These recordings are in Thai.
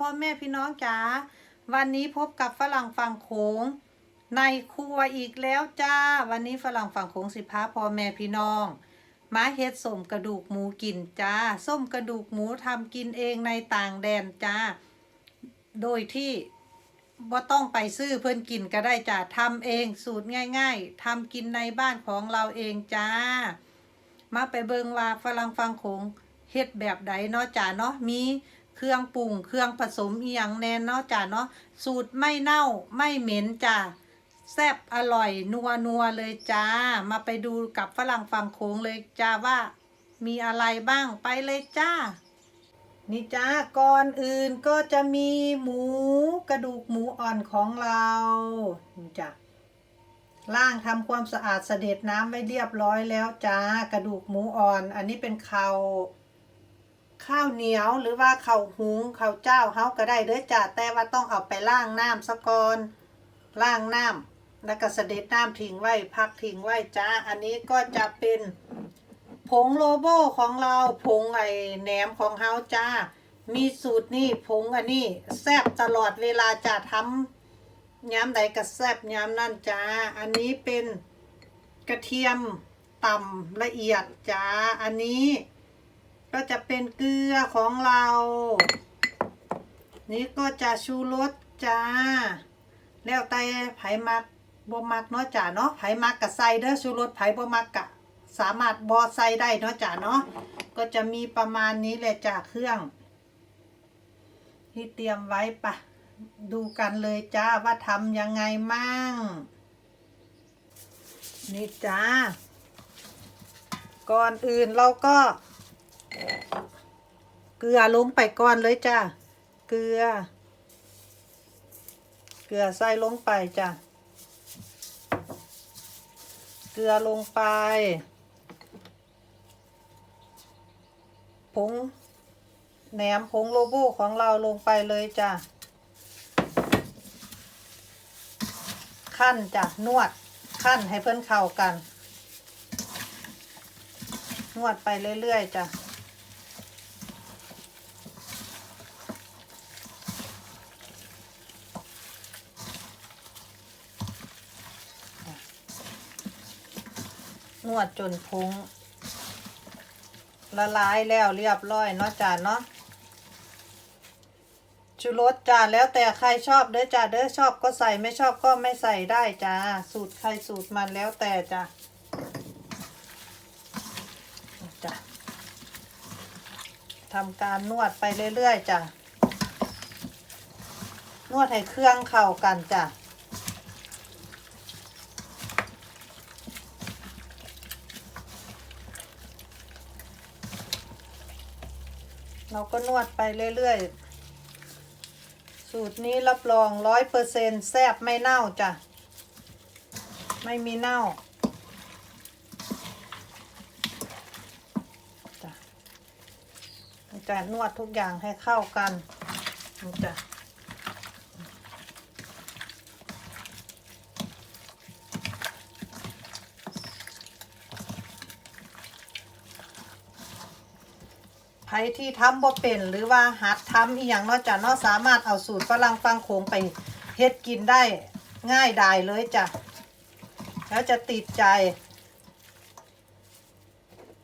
พ่อแม่พี่น้องจ๋าวันนี้พบกับฝรั่งฝั่งโขงในครัวอีกแล้วจ้า วันนี้ฝรั่งฝั่งโขงสิพาพ่อแม่พี่น้องมาเฮ็ดส้มกระดูกหมูกินจ้าส้มกระดูกหมูทำกินเองในต่างแดนจ้า โดยที่บ่าต้องไปซื้อเพิ่นกินก็ได้จ้าทำเองสูตรง่าย ๆทำกินในบ้านของเราเองจ้า มาไปเบิงว่าฝรั่งฟังโขงเฮ็ดแบบใดเนาะจ้าเนาะมี เครื่องปรุง เครื่องผสมอีหยังแน่นเนาะจ้าเนาะสูตรไม่เน่าไม่เหม็นจ้าแซ่บอร่อยนัวนัวเลยจ้า มาไปดูกับฝรั่งฟังโขงเลยจ้าว่ามีอะไรบ้างไปเลยจ้า นี่จ้าก่อนอื่นก็จะมีหมูกระดูกหมูอ่อนของเรานี่จ้าล่างทำความสะอาดเสด็จน้ำไว้เรียบร้อยแล้วจ้ากระดูกหมูอ่อน อันนี้เป็นเข้า ข้าวเหนียวหรือว่าข้าวหุงข้าวเจ้าเฮาก็ได้เด้อจ้าแต่ว่าต้องเอาไปล้างน้ำซะก่อนล้างน้ำแล้วก็เสด็จน้ำทิ้งไว้พักทิ้งไว้จ้า อันนี้ก็จะเป็นผงโลโบของเราผงไอแหนมของเฮาจ้า มีสูตรนี่ผงอันนี้แซ่บตลอดเวลาจะทำย้ำใดกระแซบย้ำนั่นจ้า อันนี้เป็นกระเทียมต่ำละเอียดจ้า อันนี้ ก็จะเป็นเกลือของเรา นี่ก็จะชูรสจ้า แล้วแต่ไผ่มักบ่มักเนาะจ้าเนาะไผ่มักกะใส่เด้อชูรสไผ่บ่มักกะสามารถบ่ใส่ได้เนาะจ้าเนาะก็จะมีประมาณนี้แหละจ้าเครื่อง ที่เตรียมไว้ปะดูกันเลยจ้าว่าทำยังไงมั่ง นี่จ้าก่อนอื่นเราก็ เกลือลงไปก่อนเลยจ้าเกลือ เกลือใส่ลงไปจ้าเกลือลงไปผงแหนมผงโลโบของเราลงไปเลยจ้าขั้นจ้ะนวดขั้นให้เพื่อนเข้ากัน นวดไปเรื่อยๆจ้ะ นวดจนพุงละลายแล้วเรียบร้อยเนาะจ้ะเนาะชูรสจ้าแล้วแต่ใครชอบเด้อจ้าเด้อชอบก็ใส่ไม่ชอบก็ไม่ใส่ได้จ้าสูตรใครสูตรมันแล้วแต่จ้าจ้ะทำการนวดไปเรื่อยๆจ้ะนวดให้เครื่องเข้ากันจ้ะ เราก็นวดไปเรื่อยๆ สูตรนี้รับรองร้อยเปอร์เซ็นแซบไม่เน่าจ้ะ ไม่มีเน่าจ้ะนจะนวดทุกอย่างให้เข้ากันจ้ะ ใครที่ทำบ่เป็น หรือว่าหัดทำอีหยังเนาะจ้ะเนาะสามารถเอาสูตรฝรั่งฟังโขงไปเฮ็ดกินได้ง่ายดายเลยจ้ะแล้วจะติดใจ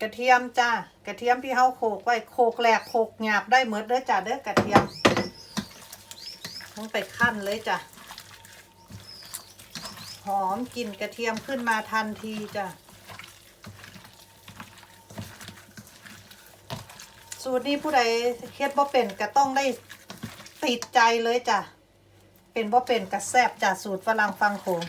กระเทียมจ้ากระเทียมที่เฮาโขกไว้โขกแหลกโขกหยาบได้เหมือนเด้อจ้ะเด้อกระเทียมต้องไปขั้นเลยจ้ะหอมกลิ่นกระเทียมขึ้นมาทันทีจ้ะ สูตรนี้ผู้ใดเฮ็ดบ่เป็นก็ต้องได้ติดใจเลยจ้ะ เป็นบ่เป็นกระแซบจ้ะสูตรฝรั่งฟังโขง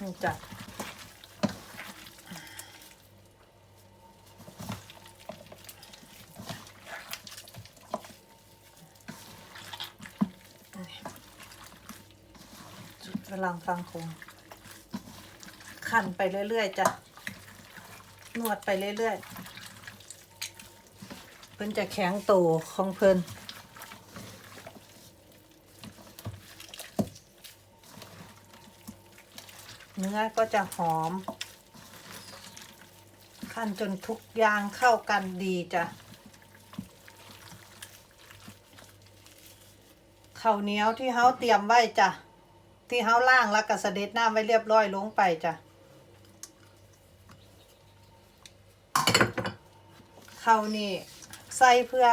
นี่จ้ะ จุดกำลังฟังคงขันไปเรื่อยๆจ้ะนวดไปเรื่อยๆ เพิ่นจะแข็งโตของเพิ่นเนื้อก็จะหอม ขั้นจนทุกอย่างเข้ากันดีจ้ะ ข้าวเหนียวที่เฮาเตรียมไว้จ้ะ ที่เฮาล่างแล้วก็เสด็จน้ำไว้เรียบร้อยลงไปจ้ะข้าวนี่ใส่เพื่อ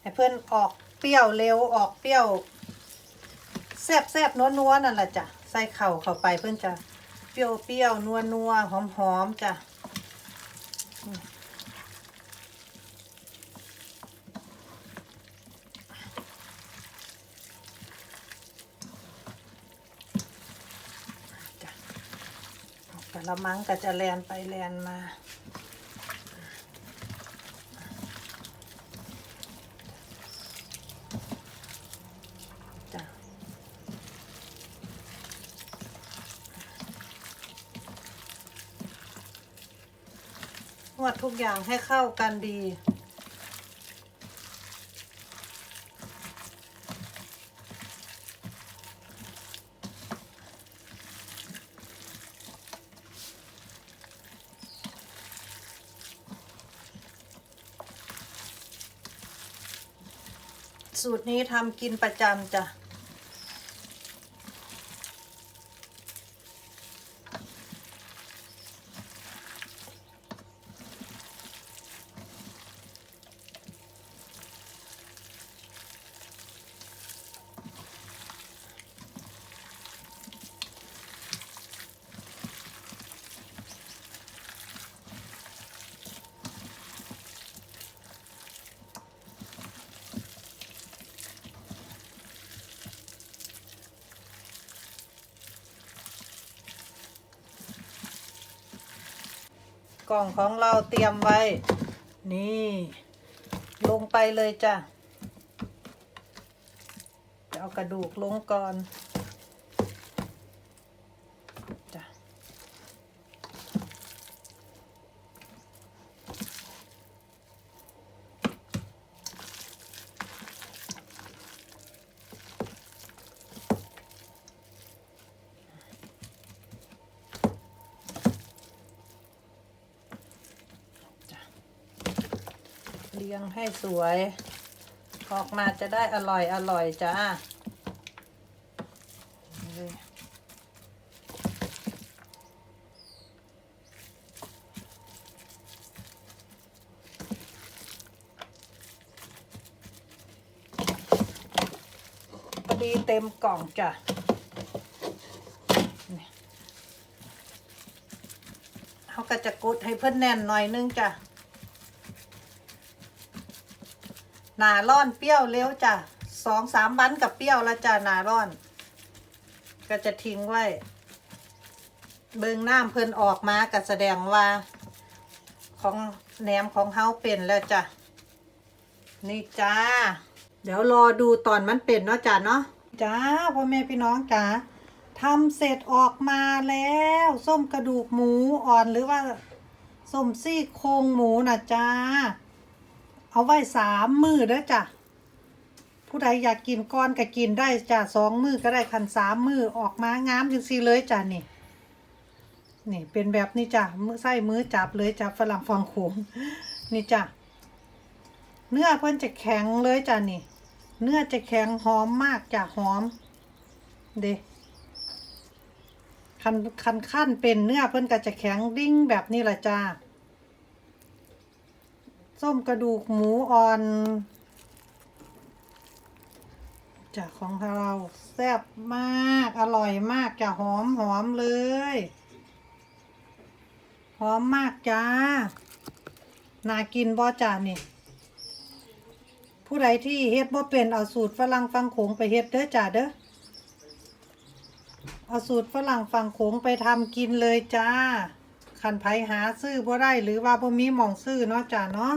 ให้เพื่อนออกเปรี้ยวเร็วออกเปรี้ยวแซ่บแซ่บนัวนัวนั่นแหละจ้ะใส่เข่าเข้าไปเพื่อนจะเปรี้ยวเปรี้ยวนัวนัวหอมหอมจ้ะ กระมังก็จะแลนไปแลนมา จ้ะ นวดทุกอย่างให้เข้ากันดี สูตรนี้ทำกินประจำจ้ะ กล่องของเราเตรียมไว้ นี่ ลงไปเลยจ้ะจะเอากระดูกลงก่อน รียงให้สวย ออกมาจะได้อร่อยอร่อยจ้าพอดีเต็มกล่องจ้ะเขาก็จะกุดให้เพื่อนแน่นหน่อยนึงจ้ะ หนาร่อนเปรี้ยวเร็วจ้ะสองสามวันกับเปรี้ยวแล้วจ้ะหนาร่อน ก็จะทิ้งไว้ เบิงน้ำเพิ่นออกมาก็แสดงว่า ของแหนมของเฮาเป็นแล้วจ้ะนี่จ้า เดี๋ยวรอดูตอนมันเป็นเนาะจ้ะเนาะจ้าพ่อแม่พี่น้องจ้าทำเสร็จออกมาแล้ว ส้มกระดูกหมูอ่อนหรือว่าส้มซี่โครงหมูนะจ้า เอาไว้สามมือเด้อจ้ะผู้ใดอยากกินก้อนก็กินได้จ้ะสองมือก็ได้คันสามมือออกมางามจังสีเลยจ้ะนี่ นี่เป็นแบบนี้จ้ะมือไส้มือจับเลยจับฝรั่งฟังโขงนี่จ้ะเนื้อเพิ่นจะแข็งเลยจ้ะนี่ เนื้อจะแข็งหอมมากจ้ะหอม เด้คันคันขั้นเป็นเนื้อเพิ่นก็จะแข็งดิ้งแบบนี้แหละจ้า ส้มกระดูกหมูอ่อน จากของเราแซ่บมากอร่อยมากจะหอมหอมเลย หอมมากจ้า น่ากินบ่จ้านี่ผู้ใดที่เฮ็ดบ่เป็นเอาสูตรฝรั่งฟังโขงไปเฮ็ดเด้อจ้าเด้อเอาสูตรฝรั่งฟังโขงไปทำกินเลยจ้า คันไผหาซื้อบ่ได้หรือว่าบ่มีหม่องซื้อเนาะจ้าเนาะ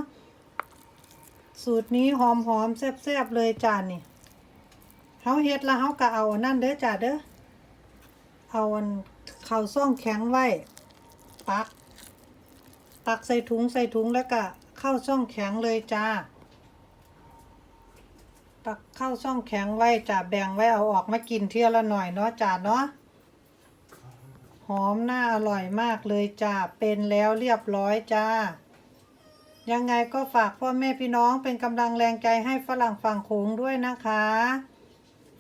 สูตรนี้หอมหอมแซ่บๆเลยจ้านี่เฮาเฮ็ดแล้วเฮาก็เอาอันนั่นเด้อจ้าเด้อเอาอันข้าวซ่องแข็งไว้ตัก ตักใส่ถุงใส่ถุงแล้วก็เข้าช่องแข็งเลยจ้าตักเข้าช่องแข็งไว้จ้าแบ่งไว้เอาออกมากินเที่ยละหน่อยเนาะจ้าเนาะ อมน่าอร่อยมากเลยจ้าเป็นแล้วเรียบร้อยจ้า ยังไงก็ฝากพ่อแม่พี่น้องเป็นกำลังแรงใจให้ฝรั่งฝั่งโขงด้วยนะคะ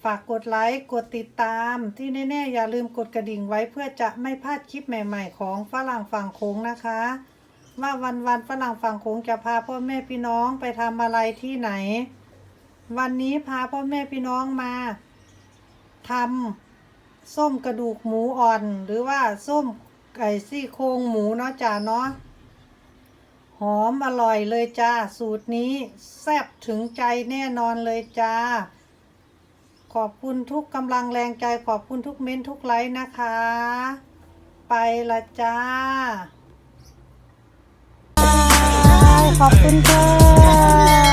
ฝากกดไลค์กดติดตามที่แน่ๆอย่าลืมกดกระดิ่งไว้เพื่อจะไม่พลาดคลิปใหม่ๆ ของฝรั่งฝั่งโขงนะคะ ว่าวันวันๆฝรั่งฝั่งโขงจะพาพ่อแม่พี่น้องไปทำอะไรที่ไหน วันนี้พาพ่อแม่พี่น้องมาทำ ส้มกระดูกหมูอ่อน หรือว่าส้มไก่ซี่โครงหมูเนาะจ้าเนาะหอมอร่อยเลยจ้า สูตรนี้แซ่บถึงใจแน่นอนเลยจ้า ขอบคุณทุกกำลังแรงใจขอบคุณทุกเม้นทุกไลค์นะคะ ไปละจ้า ขอบคุณค่ะ